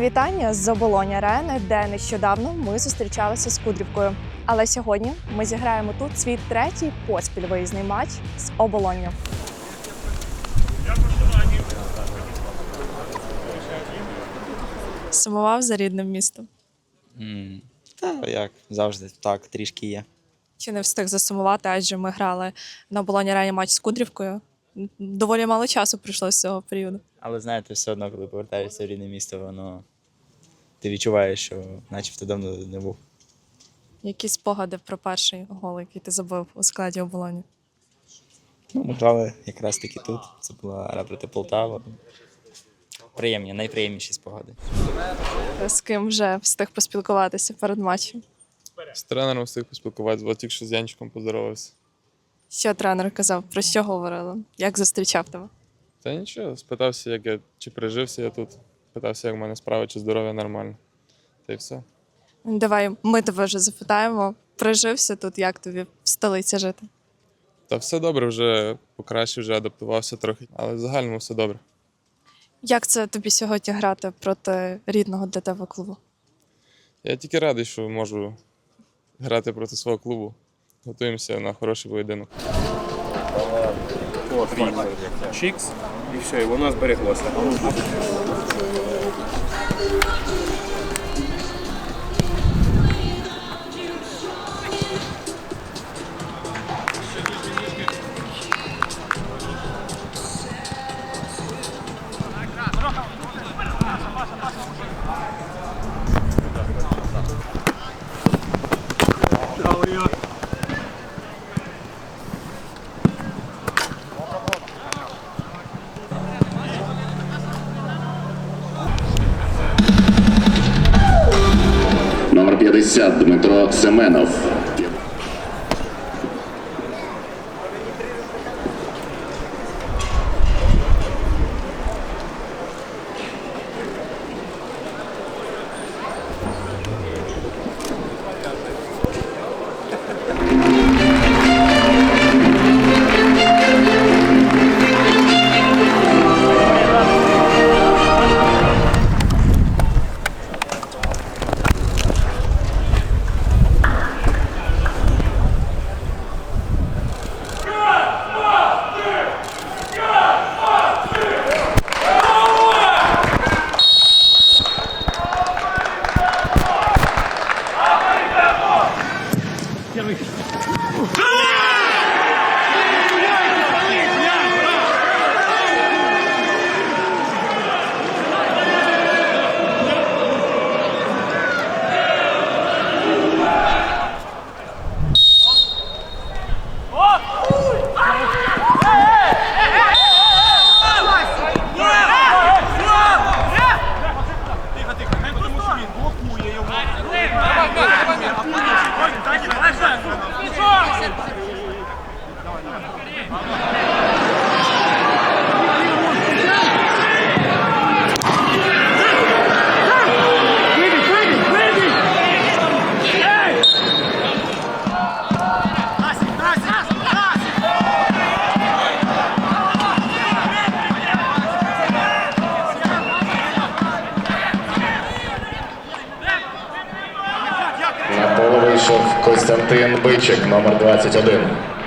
Вітання з оболоні арени, де нещодавно ми зустрічалися з Кудрівкою. Але сьогодні ми зіграємо тут свій третій поспіль виїзний матч з оболонню. Сумував за рідним містом. М, Та як завжди, так, трішки є. Чи не встиг засумувати, адже ми грали на оболоні арені матч з Кудрівкою. Доволі мало часу пройшло з цього періоду. Але знаєте, все одно, коли повертаєшся в рідне місто, воно ти відчуваєш, що начебто давно не був. Які спогади про перший гол, який ти забив у складі оболоні? Ну, ми грали якраз таки тут. Це була гра проти Полтава. Приємні, найприємніші спогади. З ким вже встиг поспілкуватися перед матчем? З тренером встиг поспілкуватися, бо тільки що з Янчиком поздоровався. Що тренер казав? Про що говорили? Як зустрічав тебе? Та нічого, спитався, як я, чи прижився я тут. Питався, як в мене справа, чи здоров'я нормально. Та й все. Давай ми тебе вже запитаємо. Прижився тут, як тобі в столиці жити? Та все добре, вже покращив, вже адаптувався трохи, але в загальному все добре. Як це тобі сьогодні грати проти рідного для тебе клубу? Я тільки радий, що можу грати проти свого клубу. Готуємося на хороший поєдинок. Чікс, і все, і воно збереглося. Номер 50 Дмитро Семенов. Костянтин Бичик, номер 21.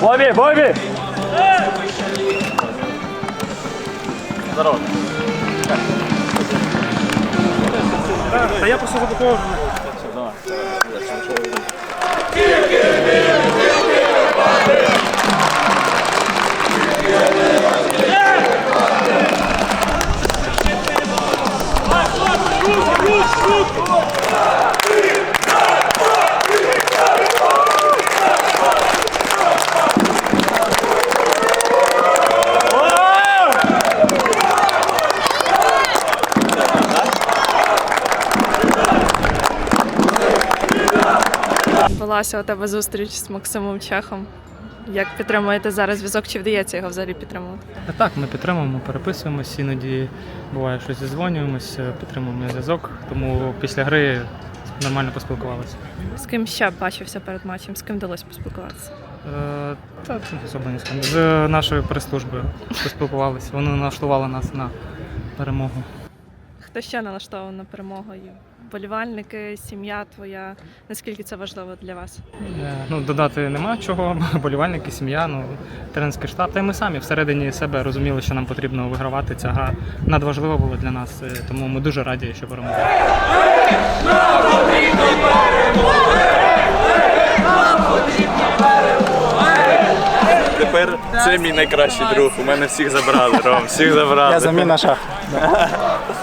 Бобі, Бобі! Та я просто допоможу. Все, давай. запакував. Відбулася у тебе зустріч з Максимом Чехом. Як підтримуєте зараз зв'язок? Чи вдається його взагалі підтримувати? Так, ми підтримуємо, переписуємось, іноді буває щось зізвонюємось, підтримуємо зв'язок, тому після гри нормально поспілкувалися. З ким ще бачився перед матчем? З ким вдалося поспілкуватися? Е, Та особо не скажу. З нашою прес-службою поспілкувалися. Вони налаштували нас на перемогу. Хто ще налаштований на перемогу? Болівальники, сім'я твоя. Наскільки це важливо для вас? Е, Ну, додати нема чого, болівальники, сім'я, ну, тренерський штаб. Та й ми самі всередині себе розуміли, що нам потрібно вигравати. Ця гра надважлива була для нас, е, тому ми дуже раді, що перемогли. Тепер це мій найкращий друг. У мене всіх забрали, Ром, всіх забрали. Я заміна шах.